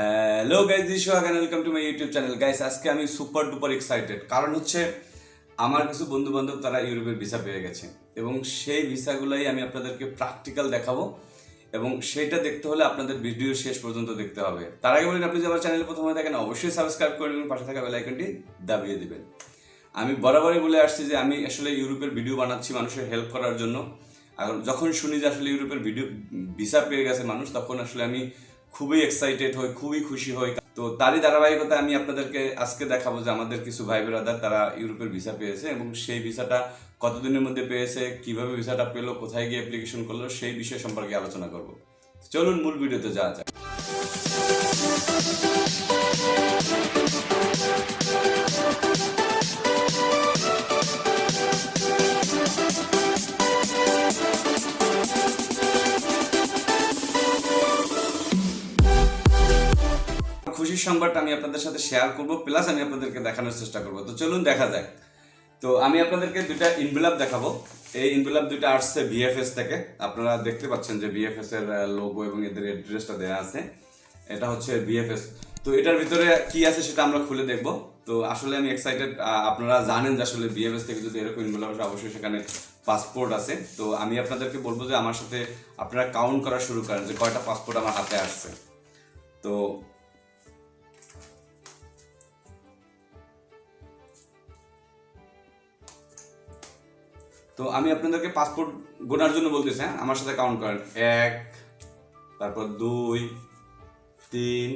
Hello guys this wagon welcome to my YouTube channel guys আজকে আমি super duper excited কারণ হচ্ছে, আমার কিছু বন্ধু বান্ধব তারা ইউরোপের ভিসা পেয়ে গেছে। এবং সেই ভিসাগুলোই আমি আপনাদেরকে প্র্যাকটিক্যাল দেখাবো। এবং সেটা দেখতে হলে আপনাদের ভিডিও শেষ পর্যন্ত দেখতে হবে। তার আগে বলেন আপনি যদি আমার চ্যানেলে প্রথমে দেখেন, অবশ্যই সাবস্ক্রাইব করে নেবেন পাশে থাকা বেল আইকনটি দাবিয়ে দিবেন। আমি বরাবরই বলে আসছি যে, আমি আসলে ইউরোপের ভিডিও বানাচ্ছি মানুষের হেল্প করার জন্য। আর যখন শুনি যে আসলে ইউরোপের ভিডিও ভিসা পেয়ে গেছে মানুষ, তখন আসলে আমি খুবই এক্সাইটেড হই, খুবই খুশি হই। তো তারই ধারাবাহিকতা আমি আপনাদেরকে আজকে দেখাবো যে আমাদের কিছু ভাই ব্রাদার তারা ইউরোপের ভিসা পেয়েছে এবং সেই ভিসাটা কতদিনের মধ্যে পেয়েছে, কীভাবে ভিসাটা পেল, কোথায় গিয়ে অ্যাপ্লিকেশন করল, সেই বিষয় সম্পর্কে আলোচনা করব। চলুন মূল ভিডিওতে যাওয়া যাক। সংবাদটা আমি আপনাদের সাথে শেয়ার করব প্লাস আমি আপনাদেরকে দেখানোর চেষ্টা করব। তো চলুন দেখা যাক। তো আমি আপনাদেরকে দুইটা ইনভেলাপ দেখাবো। এই ইনভেলাপ দুইটা আসছে ভিএফএস থেকে। আপনারা দেখতে পাচ্ছেন যে ভিএফএস এর লোগো এবং এদের অ্যাড্রেসটা দেওয়া আছে। এটা হচ্ছে ভিএফএস তো এটার ভিতরে কি আছে সেটা আমরা খুলে দেখব। তো আসলে আমি এক্সাইটেড আপনারা জানেন যে আসলে বিএফএস থেকে যদি এরকম ইনভেলাপ আসে, অবশ্যই সেখানে পাসপোর্ট আছে। তো আমি আপনাদেরকে বলব যে আমার সাথে আপনারা কাউন্ট করা শুরু করেন যে কয়টা পাসপোর্ট আমার হাতে আসছে। তো তো আমি আপনাদেরকে পাসপোর্ট গোনার জন্য বলতেছি হ্যাঁ? আমার সাথে কাউন্ট করেন এক, তারপর দুই, তিন,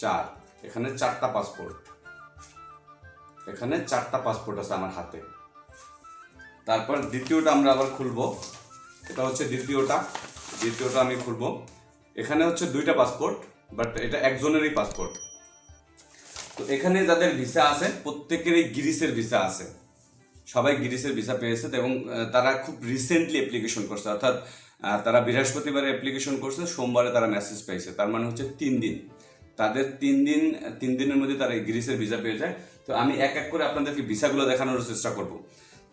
চার। এখানে চারটা পাসপোর্ট এখানে চারটা পাসপোর্ট আছে আমার হাতে। তারপর দ্বিতীয়টা আমরা আবার খুলবো। এটা হচ্ছে দ্বিতীয়টা। দ্বিতীয়টা আমি খুলবো। এখানে হচ্ছে দুইটা পাসপোর্ট বাট এটা একজনেরই পাসপোর্ট তো এখানে যাদের ভিসা আছে, প্রত্যেকেরই গ্রিসের ভিসা আছে। সবাই গ্রিসের ভিসা পেয়েছে এবং তারা খুব রিসেন্টলি অ্যাপ্লিকেশন করছে। অর্থাৎ তারা বৃহস্পতিবারে অ্যাপ্লিকেশন করছে, সোমবারে তারা মেসেজ পেয়েছে। তার মানে হচ্ছে তিন দিন। তাদের তিন দিন, তিন দিনের মধ্যে তারা গ্রিসের ভিসা পেয়ে যায়। তো আমি এক এক করে আপনাদেরকে ভিসাগুলো দেখানোর চেষ্টা করব।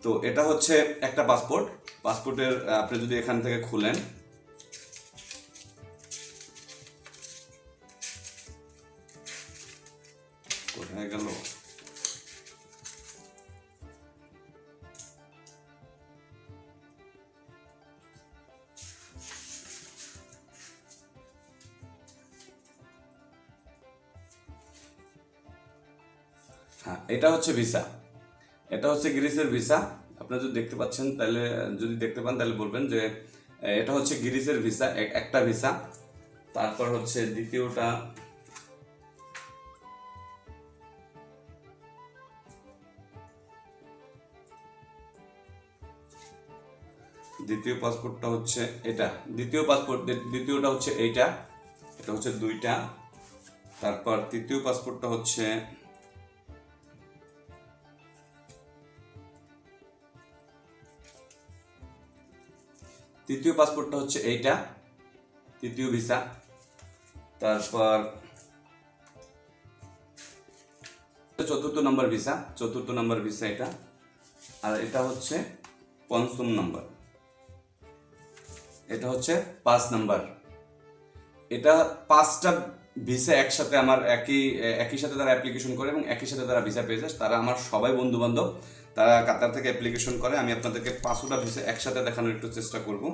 তো এটা হচ্ছে একটা পাসপোর্ট পাসপোর্টের আপনি যদি এখান থেকে খুলেন, কোথায় গেল? হ্যাঁ এটা হচ্ছে ভিসা এটা হচ্ছে গ্রিসের ভিসা আপনারা যদি দেখতে পাচ্ছেন, তাহলে, যদি দেখতে পান, তাহলে বলবেন যে এটা হচ্ছে গ্রিসের ভিসা একটা ভিসা তারপর হচ্ছে দ্বিতীয়টা, দ্বিতীয় পাসপোর্টটা হচ্ছে এটা। দ্বিতীয় পাসপোর্ট দ্বিতীয়টা হচ্ছে এইটা, এটা হচ্ছে দুইটা। তারপর তৃতীয় পাসপোর্টটা হচ্ছে তৃতীয় পাসপোর্টটা হচ্ছে এইটা, তৃতীয় ভিসা। তারপর চতুর্থ নম্বর ভিসা, চতুর্থ নম্বর ভিসা এটা। আর এটা হচ্ছে পঞ্চম নম্বর। এটা হচ্ছে পাঁচ নাম্বার। এটা পাঁচটা ভিসা একসাথে আমার একই একই সাথে তারা অ্যাপ্লিকেশন করে এবং একই সাথে তারা ভিসা পেয়ে যায়। তারা আমার সবাই বন্ধু বান্ধব তারা কাতার থেকে অ্যাপ্লিকেশন করে, আমি আপনাদেরকে পাঁচটা ভিসা একসাথে দেখানোর একটু চেষ্টা করব।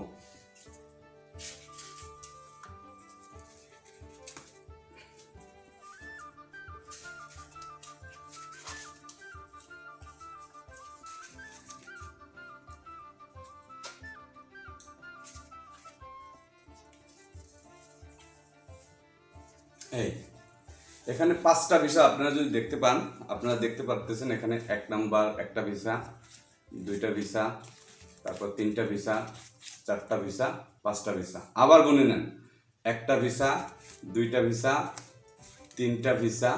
এই, এখানে পাঁচটা ভিসা আপনারা যদি দেখতে পান আপনারা দেখতে পারতেছেন এখানে এক নাম্বার একটা ভিসা, দুইটা ভিসা, তারপর তিনটা ভিসা, চারটা ভিসা, পাঁচটা ভিসা। আবার গুনে নেন। একটা ভিসা, দুইটা ভিসা, তিনটা ভিসা,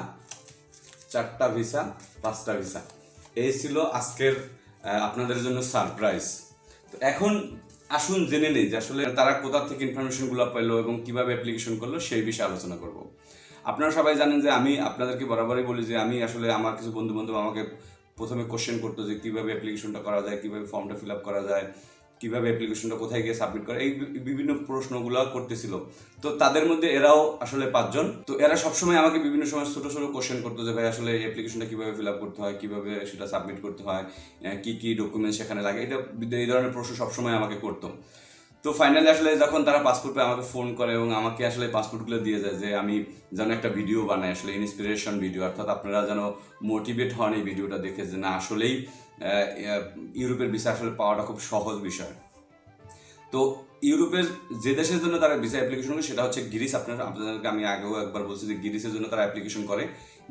চারটা ভিসা, পাঁচটা ভিসা। এই ছিল আজকের আপনাদের জন্য সারপ্রাইজ। তো এখন আসুন জেনে নেই যে আসলে তারা কোথা থেকে ইনফরমেশনগুলো পেল এবং কীভাবে অ্যাপ্লিকেশন করল সেই বিষয়ে আলোচনা করব। আপনারা সবাই জানেন যে আমি আপনাদেরকে বরাবরই বলি যে আমি আসলে আমার কিছু বন্ধু বান্ধব আমাকে প্রথমে কোশ্চেন করতো যে কীভাবে অ্যাপ্লিকেশনটা করা যায়, কীভাবে ফর্মটা ফিল আপ করা যায়, কীভাবে অ্যাপ্লিকেশনটা কোথায় গিয়ে সাবমিট করে, এই বিভিন্ন প্রশ্নগুলো করতেছিল। তো তাদের মধ্যে এরাও আসলে পাঁচজন। তো এরা সবসময় আমাকে বিভিন্ন সময় ছোট ছোট কোশ্চেন করতো যে ভাই, আসলে এই অ্যাপ্লিকেশনটা কীভাবে ফিল আপ করতে হয়, কীভাবে সেটা সাবমিট করতে হয় কী কী, কি ডকুমেন্ট সেখানে লাগে, এটা এই ধরনের প্রশ্ন সবসময় আমাকে করতো। তো ফাইনালি আসলে যখন তারা পাসপোর্ট পেয়ে আমাকে ফোন করে এবং আমাকে আসলে পাসপোর্টগুলো দিয়ে যায় যে আমি যেন একটা ভিডিও বানাই, আসলে ইন্সপিরেশন ভিডিও অর্থাৎ আপনারা যেন মোটিভেট হন এই ভিডিওটা দেখে যে না, আসলেই ইউরোপের ভিসা আসলে পাওয়াটা খুব সহজ বিষয়। তো ইউরোপের যে দেশের জন্য তারা ভিসা অ্যাপ্লিকেশন করে সেটা হচ্ছে গ্রিস। আপনারা, আপনাদেরকে আমি আগেও একবার বলছি যে গ্রিসের জন্য তারা অ্যাপ্লিকেশন করে।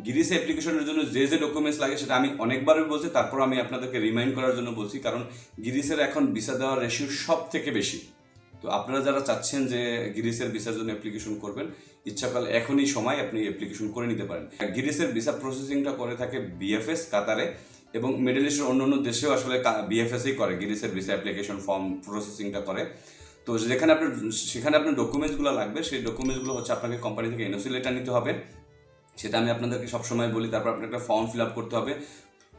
গ্রিসে অ্যাপ্লিকেশনের জন্য যে যে ডকুমেন্টস লাগে সেটা আমি অনেকবারই বলছি, তারপর আমি আপনাদেরকে রিমাইন্ড করার জন্য বলছি, কারণ গ্রিসের এখন ভিসা দেওয়ার রেশিও সব থেকে বেশি। তো আপনারা যারা চাচ্ছেন যে গিরিসের ভিসার জন্য অ্যাপ্লিকেশন করবেন, ইচ্ছাকাল এখনই সময় আপনি অ্যাপ্লিকেশন করে নিতে পারেন। গিরিসের ভিসা প্রসেসিংটা করে থাকে বিএফএস কাতারে এবং মিডল ইস্টের অন্য অন্য দেশেও আসলে বিএফএসই করে, গিরিসের ভিসা অ্যাপ্লিকেশন ফর্ম প্রসেসিংটা করে। তো যেখানে আপনার, সেখানে আপনার ডকুমেন্টসগুলো লাগবে, সেই ডকুমেন্টসগুলো হচ্ছে আপনাকে কোম্পানি থেকে এনওসি লেটার নিতে হবে। সেটা আমি আপনাদেরকে সবসময় বলি, তারপর আপনার একটা ফর্ম ফিল আপ করতে হবে।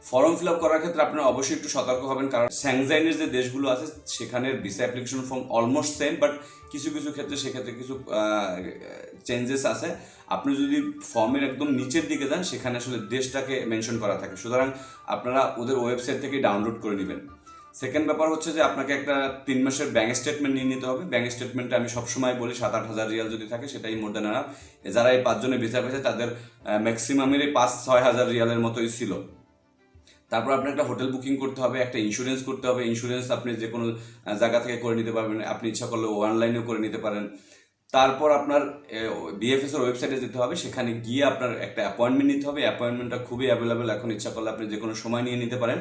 ফর্ম ফিল আপ করার ক্ষেত্রে আপনারা অবশ্যই একটু সতর্ক হবেন, কারণ স্যাংজাইনের যে দেশগুলো আছে, সেখানের visa application form almost same but কিছু কিছু ক্ষেত্রে, সেক্ষেত্রে কিছু চেঞ্জেস আছে। আপনি যদি ফর্মের একদম নিচের দিকে যান, সেখানে আসলে দেশটাকে মেনশন করা থাকে। সুতরাং আপনারা ওদের ওয়েবসাইট থেকে ডাউনলোড করে নেবেন। সেকেন্ড ব্যাপার হচ্ছে যে, আপনাকে একটা তিন মাসের ব্যাঙ্ক স্টেটমেন্ট নিয়ে নিতে হবে। ব্যাঙ্ক স্টেটমেন্টে আমি সবসময় বলি সাত আট হাজার রিয়াল যদি থাকে, সেটাই মোর দেন যারা এই পাঁচজনে ভিসা পেয়েছে, তাদের ম্যাক্সিমামের এই পাঁচ ছয় হাজার রিয়ালের মতোই ছিল। তারপর আপনার একটা হোটেল বুকিং করতে হবে, একটা ইন্স্যুরেন্স করতে হবে ইন্স্যুরেন্স আপনি যে কোনো জায়গা থেকে করে নিতে পারবেন, আপনি ইচ্ছা করলে অনলাইনেও করে নিতে পারেন। তারপর আপনার বিএফএস এর ওয়েবসাইটে যেতে হবে, সেখানে গিয়ে আপনার একটা অ্যাপয়েন্টমেন্ট নিতে হবে। অ্যাপয়েন্টমেন্টটা খুবই অ্যাভেলেবেল এখন ইচ্ছা করলে আপনি যে কোনো সময় নিয়ে নিতে পারেন।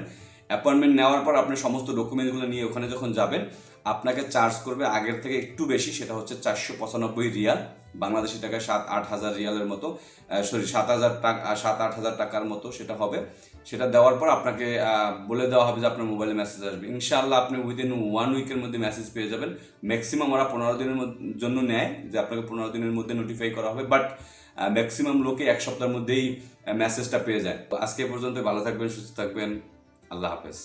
অ্যাপয়েন্টমেন্ট নেওয়ার পর আপনি সমস্ত ডকুমেন্টগুলো নিয়ে ওখানে যখন যাবেন আপনাকে চার্জ করবে আগের থেকে একটু বেশি, সেটা হচ্ছে চারশো পঁচানব্বই রিয়াল। বাংলাদেশি টাকায় সাত, আট হাজার রিয়ালের মতো সরি সাত হাজার টাকা সাত, আট হাজার টাকার মতো সেটা হবে। সেটা দেওয়ার পর আপনাকে বলে দেওয়া হবে যে আপনার মোবাইলে মেসেজ আসবে। ইনশাআল্লাহ আপনি উইদিন ওয়ান উইকের মধ্যে মেসেজ পেয়ে যাবেন। ম্যাক্সিমাম ওরা পনেরো দিনের জন্য নেয় যে আপনাকে পনেরো দিনের মধ্যে নোটিফাই করা হবে বাট ম্যাক্সিমাম লোকে এক সপ্তাহের মধ্যেই মেসেজটা পেয়ে যায়। তো আজকে পর্যন্ত ভালো থাকবেন, সুস্থ থাকবেন। আল্লাহ হাফেজ।